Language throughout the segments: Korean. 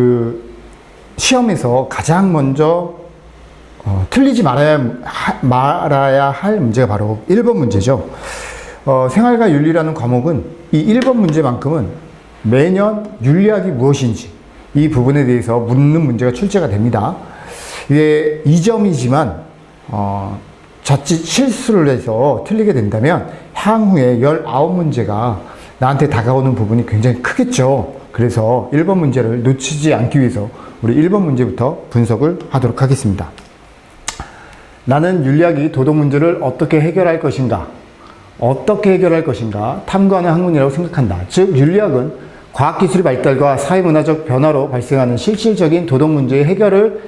그 시험에서 가장 먼저 어, 틀리지 말아야, 하- 말아야 할 문제가 바로 1번 문제죠. 어, 생활과 윤리라는 과목은 이 1번 문제만큼은 매년 윤리학이 무엇인지 이 부분에 대해서 묻는 문제가 출제가 됩니다. 이게 2점이지만 어, 자칫 실수를 해서 틀리게 된다면 향후에 19문제가 나한테 다가오는 부분이 굉장히 크겠죠. 그래서 1번 문제를 놓치지 않기 위해서 우리 1번 문제부터 분석을 하도록 하겠습니다. 나는 윤리학이 도덕 문제를 어떻게 해결할 것인가? 어떻게 해결할 것인가? 탐구하는 학문이라고 생각한다. 즉, 윤리학은 과학기술의 발달과 사회문화적 변화로 발생하는 실질적인 도덕 문제의 해결을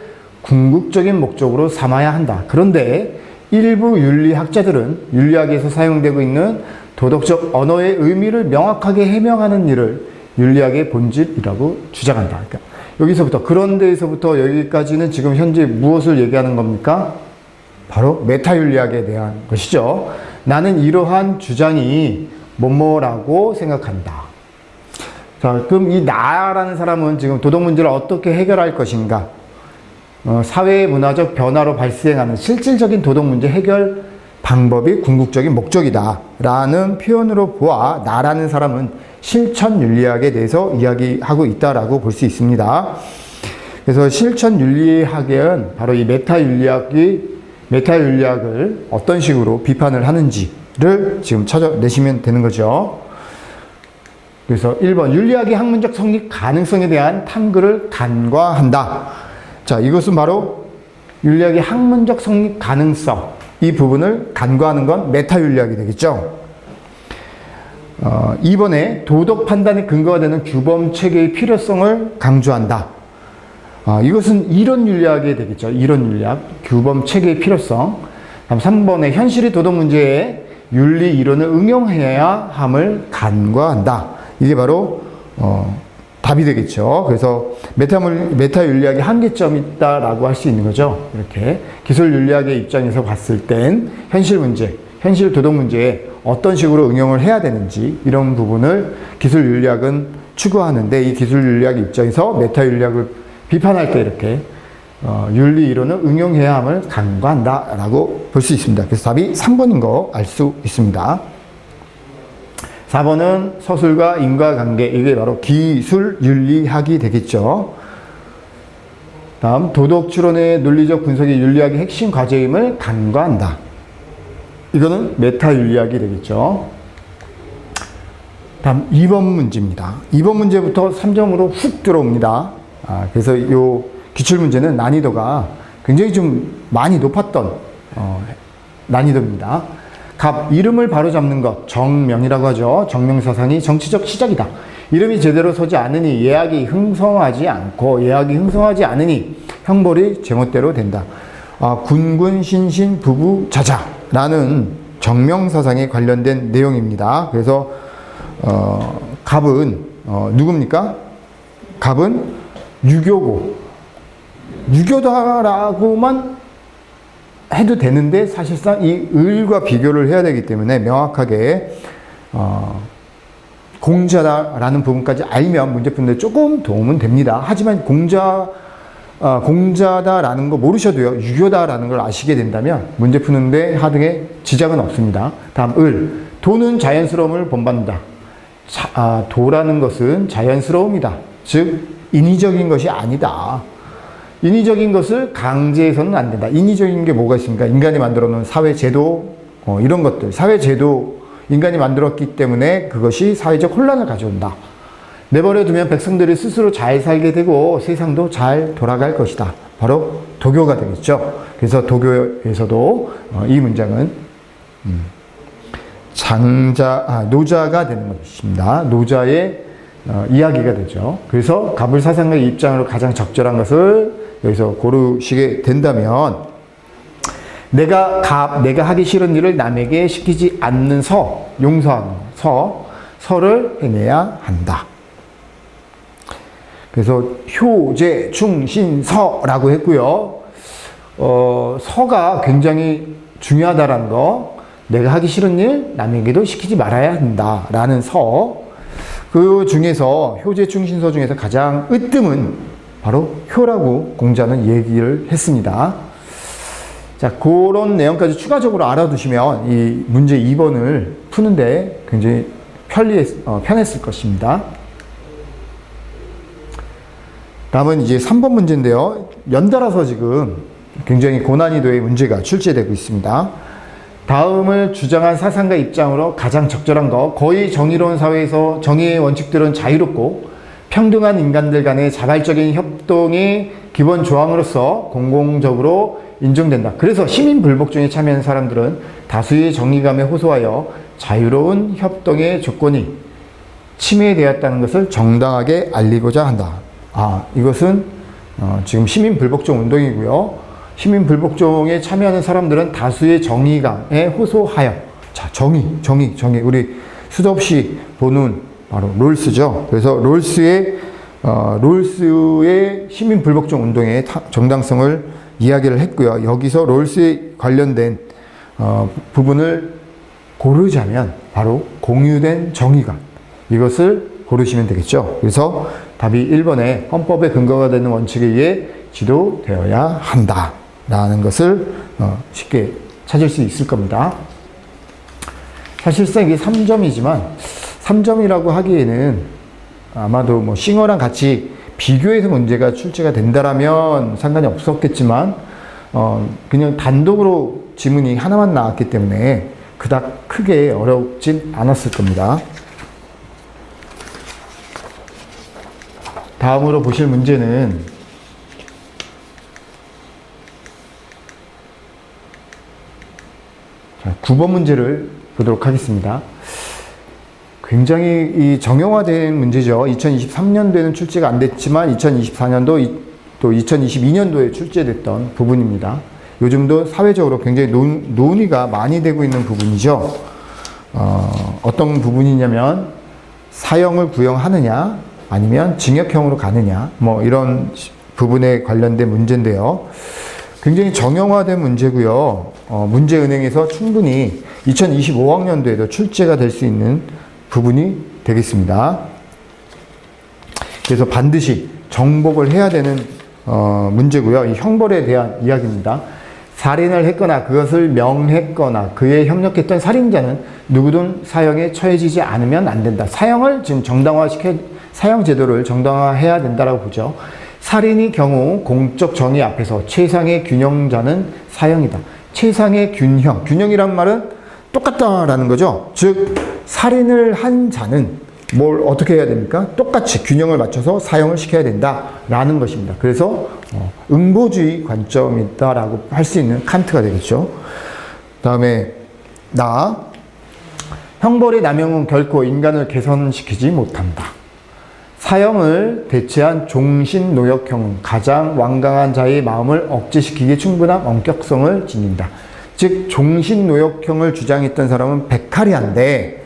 궁극적인 목적으로 삼아야 한다. 그런데 일부 윤리학자들은 윤리학에서 사용되고 있는 도덕적 언어의 의미를 명확하게 해명하는 일을 윤리학의 본질이라고 주장한다. 그러니까 여기서부터 그런 데에서부터 여기까지는 지금 현재 무엇을 얘기하는 겁니까? 바로 메타 윤리학에 대한 것이죠. 나는 이러한 주장이 뭐뭐라고 생각한다. 자, 그럼 이 나라는 사람은 지금 도덕 문제를 어떻게 해결할 것인가? 어, 사회 문화적 변화로 발생하는 실질적인 도덕 문제 해결 방법이 궁극적인 목적이다. 라는 표현으로 보아 나라는 사람은 실천 윤리학에 대해서 이야기하고 있다라고 볼 수 있습니다. 그래서 실천 윤리학은 바로 이 메타 윤리학이 메타 윤리학을 어떤 식으로 비판을 하는지를 지금 찾아내시면 되는 거죠. 그래서 1번 윤리학의 학문적 성립 가능성에 대한 탐구를 간과한다. 자, 이것은 바로 윤리학의 학문적 성립 가능성 이 부분을 간과하는 건 메타 윤리학이 되겠죠. 어, 2번에 도덕 판단의 근거가 되는 규범 체계의 필요성을 강조한다. 아, 이것은 이론 윤리학이 되겠죠. 이론 윤리학, 규범 체계의 필요성. 다음 3번에 현실의 도덕 문제에 윤리 이론을 응용해야 함을 간과한다. 이게 바로 어, 답이 되겠죠. 그래서 메타물, 메타 윤리학의 한계점이 있다라고 할 수 있는 거죠. 이렇게 기술 윤리학의 입장에서 봤을 땐 현실 문제, 현실 도덕 문제에 어떤 식으로 응용을 해야 되는지 이런 부분을 기술 윤리학은 추구하는데 이 기술 윤리학 입장에서 메타 윤리학을 비판할 때 이렇게 어, 윤리 이론을 응용해야 함을 간과한다라고 볼 수 있습니다. 그래서 답이 3번인 거 알 수 있습니다. 4번은 서술과 인과관계 이게 바로 기술 윤리학이 되겠죠. 다음 도덕 추론의 논리적 분석이 윤리학의 핵심 과제임을 간과한다. 이거는 메타 윤리학이 되겠죠. 다음 2번 문제입니다. 2번 문제부터 3점으로 훅 들어옵니다. 아, 그래서 이 기출 문제는 난이도가 굉장히 좀 많이 높았던 어, 난이도입니다. 갑 이름을 바로잡는 것 정명이라고 하죠. 정명사상이 정치적 시작이다. 이름이 제대로 서지 않으니 예약이 흥성하지 않고 예약이 흥성하지 않으니 형벌이 제멋대로 된다. 아, 군군 신신 부부 자자 라는 정명사상에 관련된 내용입니다. 그래서 어, 갑은 어, 누굽니까? 갑은 유교고 유교다라고만 해도 되는데 사실상 이 을과 비교를 해야 되기 때문에 명확하게 어, 공자다라는 부분까지 알면 문제 푸는데 조금 도움은 됩니다. 하지만 공자 어, 공자다라는 거 모르셔도요 유교다라는 걸 아시게 된다면 문제 푸는데 하등에 지장은 없습니다. 다음 을 도는 자연스러움을 본받는다. 자, 아, 도라는 것은 자연스러움이다. 즉 인위적인 것이 아니다. 인위적인 것을 강제해서는 안 된다. 인위적인 게 뭐가 있습니까? 인간이 만들어 놓은 사회 제도, 어, 이런 것들. 사회 제도, 인간이 만들었기 때문에 그것이 사회적 혼란을 가져온다. 내버려 두면 백성들이 스스로 잘 살게 되고 세상도 잘 돌아갈 것이다. 바로 도교가 되겠죠. 그래서 도교에서도 어, 이 문장은 음, 장자, 아, 노자가 되는 것입니다. 노자의 어, 이야기가 되죠. 그래서 갑을 사상가의 입장으로 가장 적절한 것을 여기서 고르시게 된다면 내가 갑, 내가 하기 싫은 일을 남에게 시키지 않는 서, 용서하는 서, 서를 행해야 한다. 그래서 효제, 충신, 서라고 했고요. 어, 서가 굉장히 중요하다라는 거, 내가 하기 싫은 일 남에게도 시키지 말아야 한다라는 서, 그 중에서 효제 충신서 중에서 가장 으뜸은 바로 효라고 공자는 얘기를 했습니다. 자, 그런 내용까지 추가적으로 알아두시면 이 문제 2번을 푸는데 굉장히 편리했, 어, 편했을 것입니다. 다음은 이제 3번 문제인데요. 연달아서 지금 굉장히 고난이도의 문제가 출제되고 있습니다. 다음을 주장한 사상가 입장으로 가장 적절한 거, 거의 정의로운 사회에서 정의의 원칙들은 자유롭고 평등한 인간들 간의 자발적인 협동이 기본 조항으로서 공공적으로 인정된다. 그래서 시민 불복종에 참여한 사람들은 다수의 정의감에 호소하여 자유로운 협동의 조건이 침해되었다는 것을 정당하게 알리고자 한다. 아, 이것은 어, 지금 시민 불복종 운동이고요. 시민 불복종에 참여하는 사람들은 다수의 정의감에 호소하여 자, 정의, 정의, 정의. 우리 수도 없이 보는 바로 롤스죠. 그래서 롤스의 어, 롤스의 시민 불복종 운동의 타- 정당성을 이야기를 했고요. 여기서 롤스에 관련된 어, 부분을 고르자면 바로 공유된 정의감 이것을 고르시면 되겠죠. 그래서 답이 1번에 헌법의 근거가 되는 원칙에 의해 지도되어야 한다. 라는 것을 어, 쉽게 찾을 수 있을 겁니다. 사실상 이게 3점이지만 3점이라고 하기에는 아마도 뭐 싱어랑 같이 비교해서 문제가 출제가 된다라면 상관이 없었겠지만 어, 그냥 단독으로 지문이 하나만 나왔기 때문에 그닥 크게 어렵진 않았을 겁니다. 다음으로 보실 문제는 자, 9번 문제를 보도록 하겠습니다. 굉장히 이 정형화된 문제죠. 2023년도에는 출제가 안 됐지만 2024년도 또 2022년도에 출제됐던 부분입니다. 요즘도 사회적으로 굉장히 논, 논의가 많이 되고 있는 부분이죠. 어, 어떤 부분이냐면 사형을 구형하느냐 아니면 징역형으로 가느냐 뭐 이런 시- 부분에 관련된 문제인데요. 굉장히 정형화된 문제고요. 어, 문제은행에서 충분히 2025학년도에도 출제가 될 수 있는 부분이 되겠습니다. 그래서 반드시 정복을 해야 되는 어, 문제고요. 이 형벌에 대한 이야기입니다. 살인을 했거나 그것을 명했거나 그에 협력했던 살인자는 누구든 사형에 처해지지 않으면 안 된다. 사형을 지금 정당화시켜 사형 제도를 정당화해야 된다라고 보죠. 살인의 경우 공적 정의 앞에서 최상의 균형자는 사형이다. 최상의 균형. 균형이란 말은 똑같다라는 거죠. 즉 살인을 한 자는 뭘 어떻게 해야 됩니까? 똑같이 균형을 맞춰서 사용을 시켜야 된다라는 것입니다. 그래서 어, 응보주의 관점이다라고 할 수 있는 칸트가 되겠죠. 다음에 나 형벌의 남용은 결코 인간을 개선시키지 못한다. 사형을 대체한 종신노역형은 가장 완강한 자의 마음을 억제시키기에 충분한 엄격성을 지닌다. 즉 종신노역형을 주장했던 사람은 베카리아인데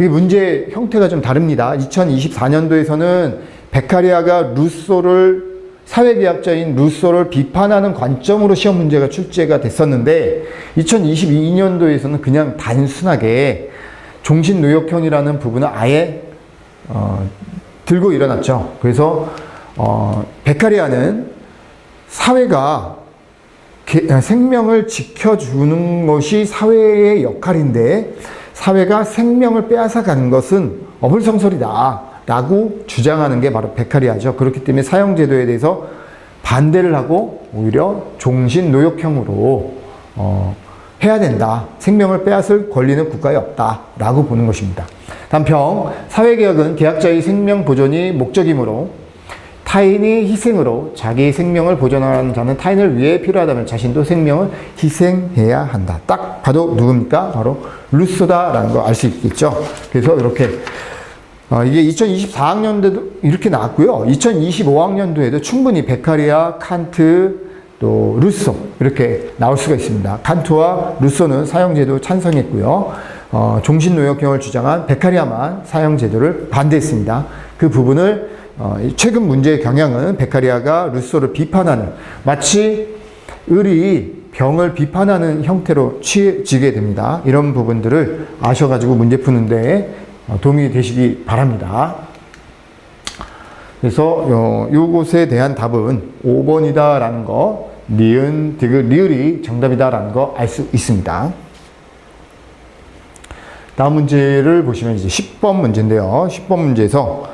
이 문제 형태가 좀 다릅니다. 2024년도에서는 베카리아가 루소를 사회계약자인 루소를 비판하는 관점으로 시험 문제가 출제가 됐었는데 2022년도에서는 그냥 단순하게 종신노역형이라는 부분을 아예 어, 들고 일어났죠. 그래서 어, 베카리아는 사회가 개- 생명을 지켜주는 것이 사회의 역할인데 사회가 생명을 빼앗아 가는 것은 어불성설이다 라고 주장하는 게 바로 베카리아죠. 그렇기 때문에 사형제도에 대해서 반대를 하고 오히려 종신 노역형으로 어, 해야 된다. 생명을 빼앗을 권리는 국가에 없다. 라고 보는 것입니다. 단평, 사회개혁은 계약자의 생명 보존이 목적이므로 타인의 희생으로 자기의 생명을 보존하는 자는 타인을 위해 필요하다면 자신도 생명을 희생해야 한다. 딱 봐도 누굽니까? 바로 루소다라는 거 알 수 있겠죠. 그래서 이렇게 어, 이게 2024학년도에도 이렇게 나왔고요. 2025학년도에도 충분히 베카리아, 칸트, 또 루소 이렇게 나올 수가 있습니다. 칸트와 루소는 사형제도 찬성했고요. 어, 종신노역형을 주장한 베카리아만 사형제도를 반대했습니다. 그 부분을 어, 이 최근 문제의 경향은 베카리아가 루소를 비판하는 마치 을이 병을 비판하는 형태로 취해지게 됩니다. 이런 부분들을 아셔가지고 문제 푸는데 어, 도움이 되시기 바랍니다. 그래서 요, 요것에 대한 답은 5번이다라는 거, 니은, 디귿, 리을이 정답이다라는 거 알 수 있습니다. 다음 문제를 보시면 이제 10번 문제인데요. 10번 문제에서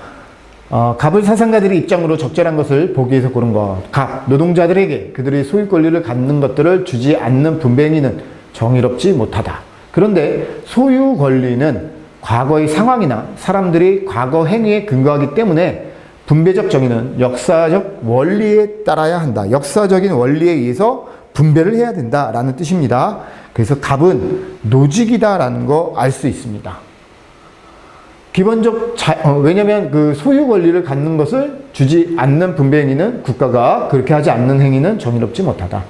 어, 갑을 사상가들의 입장으로 적절한 것을 보기에서 고른 것. 갑, 노동자들에게 그들의 소유 권리를 갖는 것들을 주지 않는 분배행위는 정의롭지 못하다. 그런데 소유 권리는 과거의 상황이나 사람들이 과거 행위에 근거하기 때문에 분배적 정의는 역사적 원리에 따라야 한다. 역사적인 원리에 의해서 분배를 해야 된다라는 뜻입니다. 그래서 갑은 노직이다라는 거 알 수 있습니다. 기본적 자, 어, 왜냐면 그 소유 권리를 갖는 것을 주지 않는 분배 행위는 국가가 그렇게 하지 않는 행위는 정의롭지 못하다.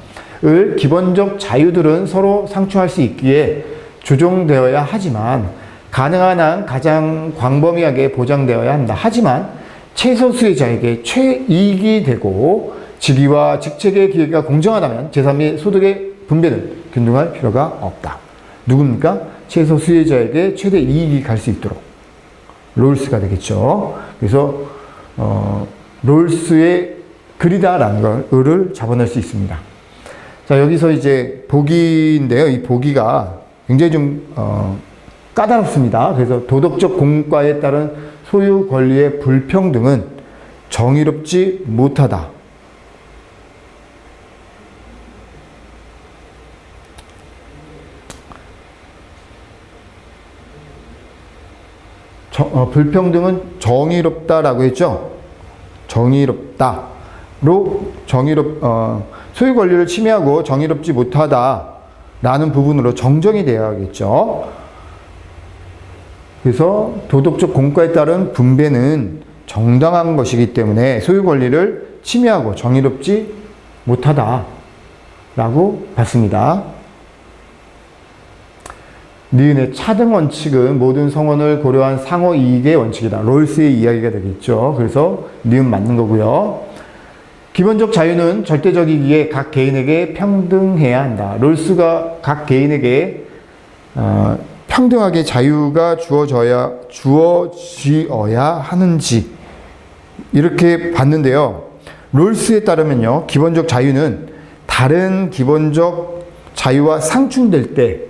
을 기본적 자유들은 서로 상충할 수 있기에 조정되어야 하지만 가능한 한 가장 광범위하게 보장되어야 한다. 하지만 최소 수혜자에게 최이익이 되고 직위와 직책의 기회가 공정하다면 재산 및 소득의 분배는 균등할 필요가 없다. 누굽니까? 최소 수혜자에게 최대 이익이 갈 수 있도록. 롤스가 되겠죠. 그래서 어, 롤스의 글이다라는 걸을 잡아낼 수 있습니다. 자 여기서 이제 보기인데요. 이 보기가 굉장히 좀 어, 까다롭습니다. 그래서 도덕적 공과에 따른 소유 권리의 불평등은 정의롭지 못하다. 저, 어, 불평등은 정의롭다라고 했죠. 정의롭다로 정의롭 어, 소유 권리를 침해하고 정의롭지 못하다라는 부분으로 정정이 되어야겠죠. 그래서 도덕적 공과에 따른 분배는 정당한 것이기 때문에 소유 권리를 침해하고 정의롭지 못하다라고 봤습니다. 니은의 차등 원칙은 모든 성원을 고려한 상호 이익의 원칙이다. 롤스의 이야기가 되겠죠. 그래서 니은 맞는 거고요. 기본적 자유는 절대적이기에 각 개인에게 평등해야 한다. 롤스가 각 개인에게 어, 평등하게 자유가 주어져야 주어지어야 하는지 이렇게 봤는데요. 롤스에 따르면요. 기본적 자유는 다른 기본적 자유와 상충될 때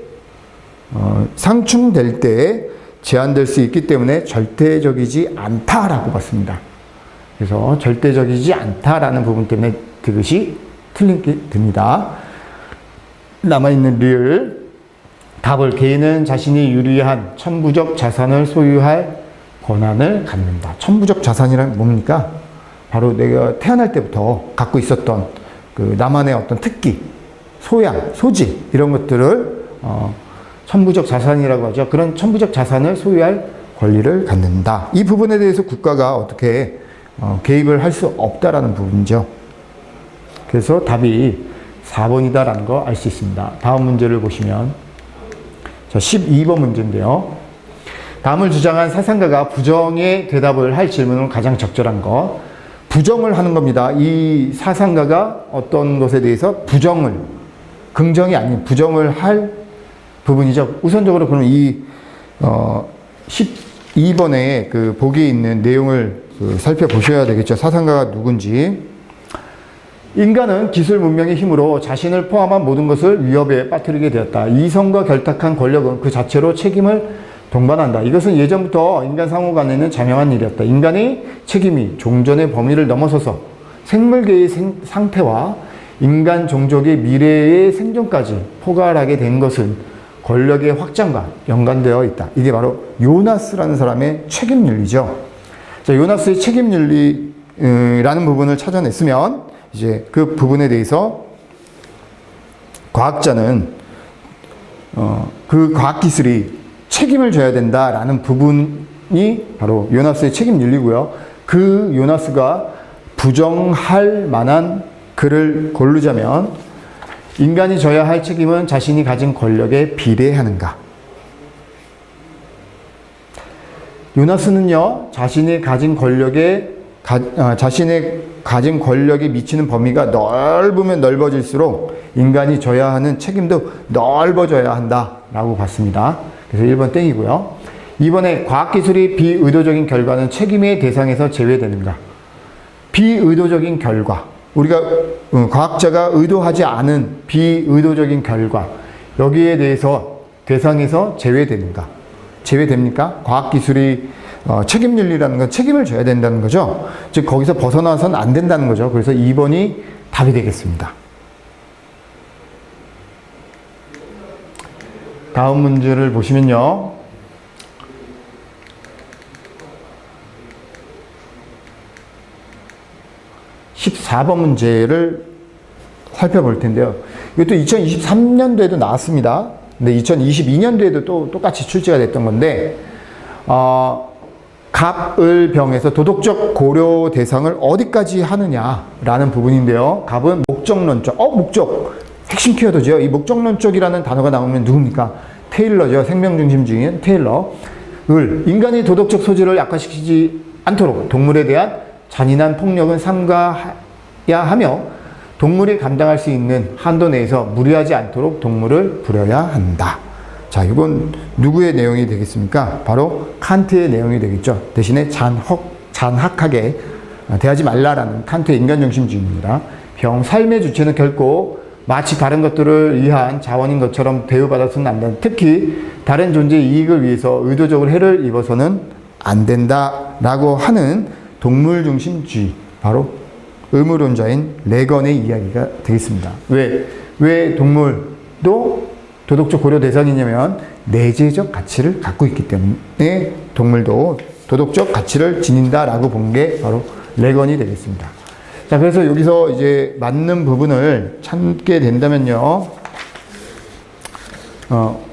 어, 상충될 때 제한될 수 있기 때문에 절대적이지 않다라고 봤습니다. 그래서 절대적이지 않다라는 부분 때문에 그것이 틀리게 됩니다. 남아있는 리을 답을 개인은 자신이 유리한 천부적 자산을 소유할 권한을 갖는다. 천부적 자산이란 뭡니까? 바로 내가 태어날 때부터 갖고 있었던 그 나만의 어떤 특기, 소양, 소질 이런 것들을 어, 천부적 자산이라고 하죠. 그런 천부적 자산을 소유할 권리를 갖는다. 이 부분에 대해서 국가가 어떻게 어, 개입을 할 수 없다라는 부분이죠. 그래서 답이 4번이다라는 거 알 수 있습니다. 다음 문제를 보시면 자, 12번 문제인데요. 다음을 주장한 사상가가 부정의 대답을 할 질문은 가장 적절한 것. 부정을 하는 겁니다. 이 사상가가 어떤 것에 대해서 부정을, 긍정이 아닌 부정을 할 부분이죠. 우선적으로 그럼 이, 어, 12번에 그 보기에 있는 내용을 그 살펴보셔야 되겠죠. 사상가가 누군지. 인간은 기술 문명의 힘으로 자신을 포함한 모든 것을 위협에 빠뜨리게 되었다. 이성과 결탁한 권력은 그 자체로 책임을 동반한다. 이것은 예전부터 인간 상호 간에는 자명한 일이었다. 인간의 책임이 종전의 범위를 넘어서서 생물계의 생, 상태와 인간 종족의 미래의 생존까지 포괄하게 된 것은 권력의 확장과 연관되어 있다. 이게 바로 요나스라는 사람의 책임 윤리죠. 자, 요나스의 책임 윤리라는 부분을 찾아냈으면 이제 그 부분에 대해서 과학자는 어, 그 과학 기술이 책임을 져야 된다라는 부분이 바로 요나스의 책임 윤리고요. 그 요나스가 부정할 만한 글을 고르자면 인간이 져야 할 책임은 자신이 가진 권력에 비례하는가? 요나스는요, 자신이 가진 권력에, 가, 아, 자신의 가진 권력이 미치는 범위가 넓으면 넓어질수록 인간이 져야 하는 책임도 넓어져야 한다라고 봤습니다. 그래서 1번 땡이고요. 2번에 과학기술이 비의도적인 결과는 책임의 대상에서 제외되는가? 비의도적인 결과, 우리가 어, 과학자가 의도하지 않은 비의도적인 결과, 여기에 대해서 대상에서 제외되는가? 제외됩니까? 과학기술이 어, 책임윤리라는 건 책임을 져야 된다는 거죠. 즉, 거기서 벗어나서는 안 된다는 거죠. 그래서 2번이 답이 되겠습니다. 다음 문제를 보시면요. (14번) 문제를 살펴볼 텐데요. 이것도 2023년도에도 나왔습니다. 근데 2022년도에도 또 똑같이 출제가 됐던 건데, 어, 갑을 병에서 도덕적 고려 대상을 어디까지 하느냐라는 부분인데요. 갑은 목적론적, 어, 목적. 핵심 키워드죠. 이 목적론적이라는 단어가 나오면 누굽니까? 테일러죠. 생명중심주의인 테일러. 을, 인간의 도덕적 소질을 약화시키지 않도록 동물에 대한 잔인한 폭력은 삼가야 하며 동물이 감당할 수 있는 한도 내에서 무리하지 않도록 동물을 부려야 한다. 자, 이건 누구의 내용이 되겠습니까? 바로 칸트의 내용이 되겠죠. 대신에 잔혹, 잔학하게 대하지 말라라는 칸트의 인간중심주의입니다. 병, 삶의 주체는 결코 마치 다른 것들을 위한 자원인 것처럼 대우받아서는 안 된다. 특히 다른 존재의 이익을 위해서 의도적으로 해를 입어서는 안 된다라고 하는 동물 중심주의, 바로 의무론자인 레건의 이야기가 되겠습니다. 왜? 왜 동물도 도덕적 고려 대상이냐면 내재적 가치를 갖고 있기 때문에 동물도 도덕적 가치를 지닌다라고 본 게 바로 레건이 되겠습니다. 자, 그래서 여기서 이제 맞는 부분을 찾게 된다면요. 어,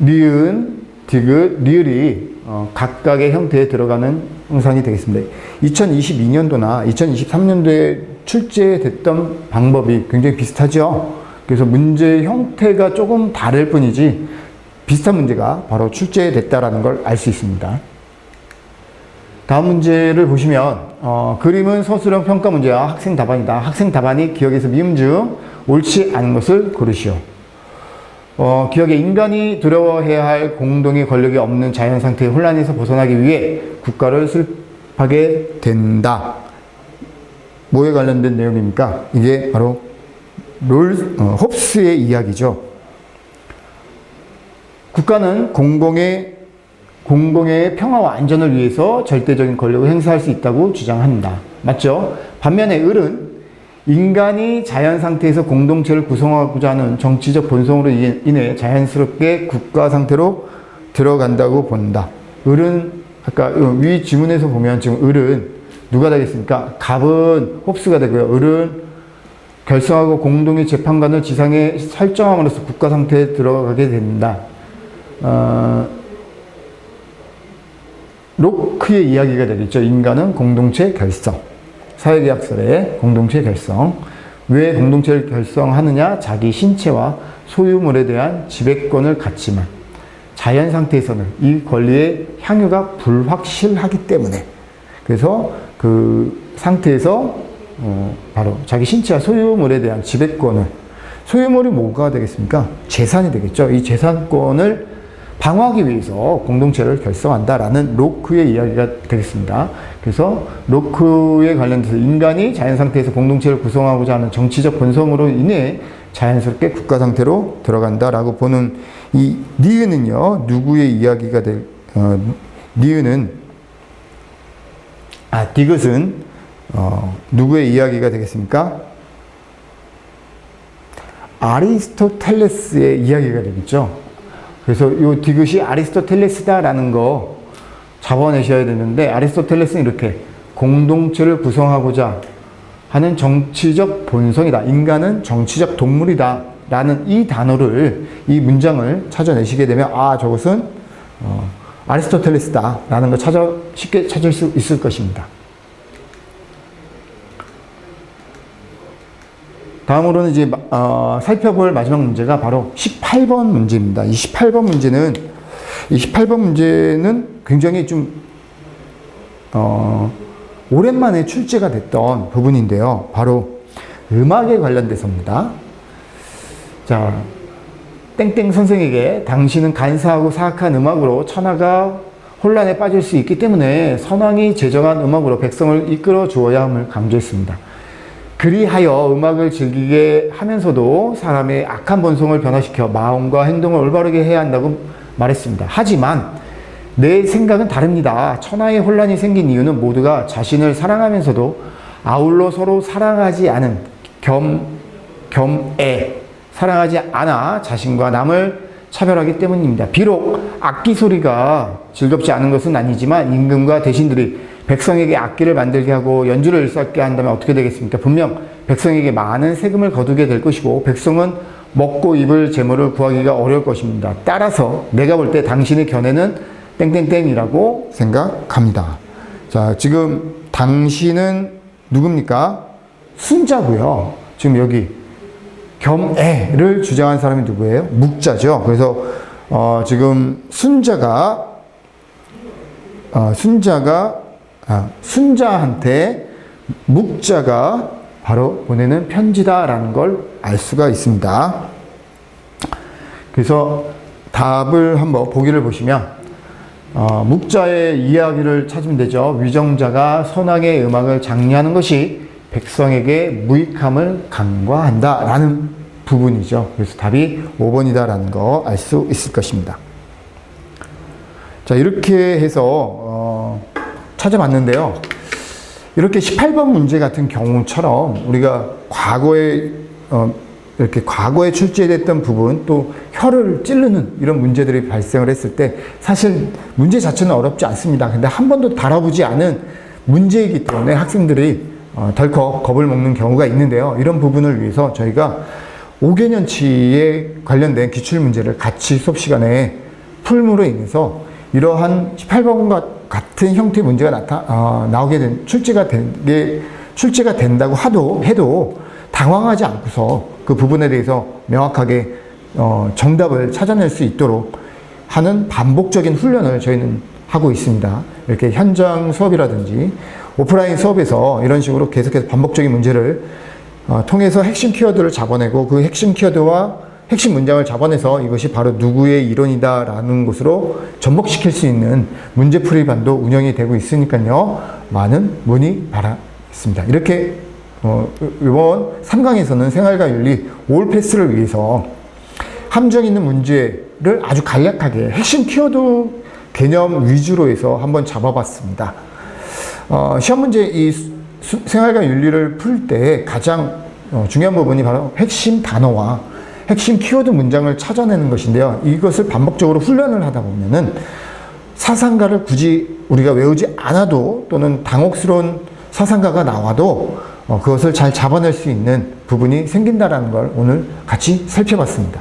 니은, 디귿, 리을이 어, 각각의 형태에 들어가는 형상이 되겠습니다. 2022년도나 2023년도에 출제됐던 방법이 굉장히 비슷하죠. 그래서 문제 형태가 조금 다를 뿐이지 비슷한 문제가 바로 출제됐다라는 걸 알 수 있습니다. 다음 문제를 보시면 어, 그림은 서술형 평가 문제와 학생 답안이다. 학생 답안이 기억에서 미음 중 옳지 않은 것을 고르시오. 어, 기억에 인간이 두려워해야 할 공동의 권력이 없는 자연 상태의 혼란에서 벗어나기 위해 국가를 수립하게 된다. 뭐에 관련된 내용입니까? 이게 바로 롤, 어, 홉스의 이야기죠. 국가는 공공의 공공의 평화와 안전을 위해서 절대적인 권력을 행사할 수 있다고 주장한다. 맞죠? 반면에 을은 인간이 자연 상태에서 공동체를 구성하고자 하는 정치적 본성으로 인해 자연스럽게 국가 상태로 들어간다고 본다. 을은 아까 위 지문에서 보면 지금 을은 누가 되겠습니까? 갑은 홉스가 되고요. 을은 결성하고 공동의 재판관을 지상에 설정함으로써 국가 상태에 들어가게 된다. 어, 로크의 이야기가 되겠죠. 인간은 공동체 결성. 사회계약설의 공동체 결성. 왜 공동체를 결성하느냐? 자기 신체와 소유물에 대한 지배권을 갖지만 자연 상태에서는 이 권리의 향유가 불확실하기 때문에 그래서 그 상태에서 어, 바로 자기 신체와 소유물에 대한 지배권을 소유물이 뭐가 되겠습니까? 재산이 되겠죠. 이 재산권을 방어하기 위해서 공동체를 결성한다라는 로크의 이야기가 되겠습니다. 그래서 로크에 관련돼서 인간이 자연 상태에서 공동체를 구성하고자 하는 정치적 본성으로 인해 자연스럽게 국가 상태로 들어간다라고 보는 이 니은은요 누구의 이야기가 될 어, 니은은 아 디귿은 어, 누구의 이야기가 되겠습니까? 아리스토텔레스의 이야기가 되겠죠. 그래서 이 디귿이 아리스토텔레스다라는 거 잡아내셔야 되는데 아리스토텔레스는 이렇게 공동체를 구성하고자 하는 정치적 본성이다. 인간은 정치적 동물이다. 라는 이 단어를, 이 문장을 찾아내시게 되면, 아, 저것은, 어, 아리스토텔레스다. 라는 걸 찾아, 쉽게 찾을 수 있을 것입니다. 다음으로는 이제 어, 살펴볼 마지막 문제가 바로 18번 문제입니다. 이 18번 문제는 이 18번 문제는 굉장히 좀 어, 오랜만에 출제가 됐던 부분인데요. 바로 음악에 관련돼서입니다. 자, 땡땡 선생에게 당신은 간사하고 사악한 음악으로 천하가 혼란에 빠질 수 있기 때문에 선왕이 제정한 음악으로 백성을 이끌어 주어야 함을 강조했습니다. 그리하여 음악을 즐기게 하면서도 사람의 악한 본성을 변화시켜 마음과 행동을 올바르게 해야 한다고 말했습니다. 하지만 내 생각은 다릅니다. 천하의 혼란이 생긴 이유는 모두가 자신을 사랑하면서도 아울러 서로 사랑하지 않은 겸, 겸애, 사랑하지 않아 자신과 남을 차별하기 때문입니다. 비록 악기 소리가 즐겁지 않은 것은 아니지만 임금과 대신들이 백성에게 악기를 만들게 하고 연주를 일수하게 한다면 어떻게 되겠습니까? 분명 백성에게 많은 세금을 거두게 될 것이고 백성은 먹고 입을 재물을 구하기가 어려울 것입니다. 따라서 내가 볼 때 당신의 견해는 땡땡땡이라고 생각합니다. 자, 지금 당신은 누굽니까? 순자고요. 지금 여기 겸애를 주장한 사람이 누구예요? 묵자죠. 그래서 어, 지금 순자가 어, 순자가 아, 순자한테 묵자가 바로 보내는 편지다라는 걸 알 수가 있습니다. 그래서 답을 한번 보기를 보시면 어, 묵자의 이야기를 찾으면 되죠. 위정자가 선왕의 음악을 장려하는 것이 백성에게 무익함을 간과한다 라는 부분이죠. 그래서 답이 5번이다라는 거 알 수 있을 것입니다. 자, 이렇게 해서 어, 찾아봤는데요. 이렇게 18번 문제 같은 경우처럼 우리가 과거에 어, 이렇게 과거에 출제됐던 부분 또 혀를 찌르는 이런 문제들이 발생을 했을 때 사실 문제 자체는 어렵지 않습니다. 근데 한 번도 다뤄보지 않은 문제이기 때문에 학생들이 어, 덜컥 겁을 먹는 경우가 있는데요. 이런 부분을 위해서 저희가 5개년치에 관련된 기출 문제를 같이 수업 시간에 풀므로 인해서 이러한 18번과 같은 형태의 문제가 나타 어, 나오게 된 출제가 된게 출제가 된다고 하도 해도 당황하지 않고서 그 부분에 대해서 명확하게 어, 정답을 찾아낼 수 있도록 하는 반복적인 훈련을 저희는 하고 있습니다. 이렇게 현장 수업이라든지 오프라인 수업에서 이런 식으로 계속해서 반복적인 문제를 어, 통해서 핵심 키워드를 잡아내고 그 핵심 키워드와 핵심 문장을 잡아내서 이것이 바로 누구의 이론이다라는 것으로 접목시킬 수 있는 문제풀이 반도 운영이 되고 있으니까요. 많은 문의 바라겠습니다. 이렇게 어, 이번 3강에서는 생활과 윤리 올 패스를 위해서 함정 있는 문제를 아주 간략하게 핵심 키워드 개념 위주로 해서 한번 잡아봤습니다. 어, 시험 문제 이 수- 생활과 윤리를 풀 때 가장 어, 중요한 부분이 바로 핵심 단어와 핵심 키워드 문장을 찾아내는 것인데요. 이것을 반복적으로 훈련을 하다 보면은 사상가를 굳이 우리가 외우지 않아도 또는 당혹스러운 사상가가 나와도 어, 그것을 잘 잡아낼 수 있는 부분이 생긴다라는 걸 오늘 같이 살펴봤습니다.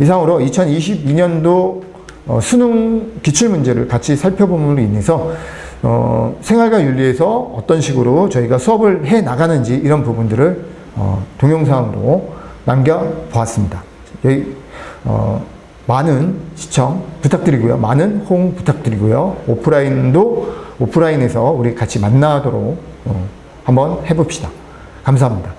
이상으로 2022년도 어, 수능 기출 문제를 같이 살펴봄으로 인해서 어, 생활과 윤리에서 어떤 식으로 저희가 수업을 해 나가는지 이런 부분들을 어, 동영상으로 남겨보았습니다. 여기, 어, 많은 시청 부탁드리고요. 많은 호응 부탁드리고요. 오프라인도 오프라인에서 우리 같이 만나도록 어, 한번 해봅시다. 감사합니다.